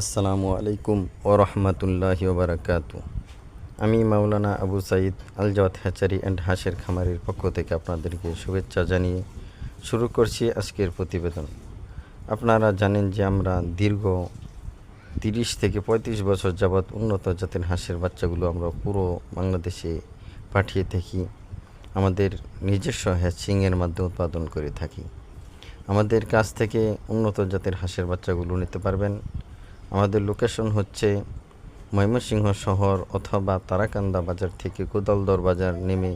আসসালামু আলাইকুম ও রহমতুল্লাহ বারাকাত। আমি মাওলানা আবু সাইদ আল জাওয়াত হ্যাচারি অ্যান্ড হাঁসের খামারের পক্ষ থেকে আপনাদেরকে শুভেচ্ছা জানিয়ে শুরু করছি আজকের প্রতিবেদন। আপনারা জানেন যে আমরা দীর্ঘ তিরিশ থেকে পঁয়ত্রিশ বছর যাবৎ উন্নত জাতের হাঁসের বাচ্চাগুলো আমরা পুরো বাংলাদেশে পাঠিয়ে থাকি। আমাদের নিজস্ব হ্যাচিংয়ের মাধ্যমে উৎপাদন করে থাকি। আমাদের কাছ থেকে উন্নত জাতের হাঁসের বাচ্চাগুলো নিতে পারবেন। আমাদের লোকেশন হচ্ছে ময়মনসিংহ শহর অথবা তারাকান্দা বাজার থেকে কোদালদর বাজার নেমে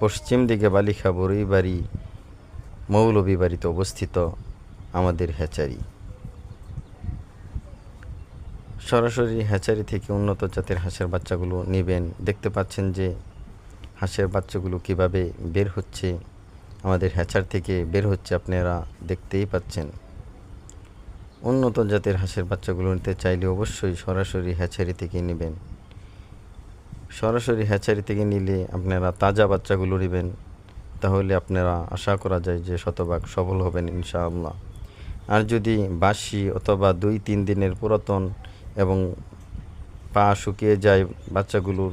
পশ্চিম দিকে বালিখা বড়ইবাড়ি মৌলভী বাড়িতে অবস্থিত আমাদের হ্যাচারি। সরাসরি হ্যাচারি থেকে উন্নত জাতের হাঁসের বাচ্চাগুলো নেবেন। দেখতে পাচ্ছেন যে হাঁসের বাচ্চাগুলো কীভাবে বের হচ্ছে, আমাদের হ্যাচার থেকে বের হচ্ছে আপনারা দেখতেই পাচ্ছেন। উন্নত জাতের হাঁসের বাচ্চাগুলো নিতে চাইলে অবশ্যই সরাসরি হ্যাচারি থেকে নেবেন। সরাসরি হ্যাচারি থেকে নিলে আপনারা তাজা বাচ্চাগুলো নেবেন। তাহলে আপনারা আশা করা যায় যে শতভাগ সফল হবেন ইনশাআল্লাহ। আর যদি বাসি অথবা দুই তিন দিনের পুরাতন এবং পা শুকিয়ে যায় বাচ্চাগুলোর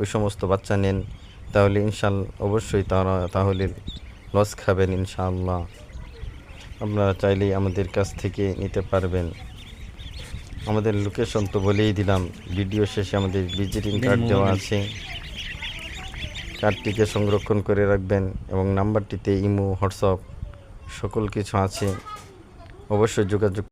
ওই সমস্ত বাচ্চা নেন, তাহলে ইনশাল, অবশ্যই তারা, তাহলে লস খাবেন ইনশাআল্লাহ। আপনারা চাইলেই আমাদের কাছ থেকে নিতে পারবেন। আমাদের লোকেশন তো বলেই দিলাম ভিডিও শেষে আমাদের ভিজিটিং কার্ড দেওয়া আছে। কার্ডটিকে সংরক্ষণ করে রাখবেন এবং নাম্বারটিতে ইমো হোয়াটসঅ্যাপ সকল কিছু আছে। অবশ্যই যোগাযোগ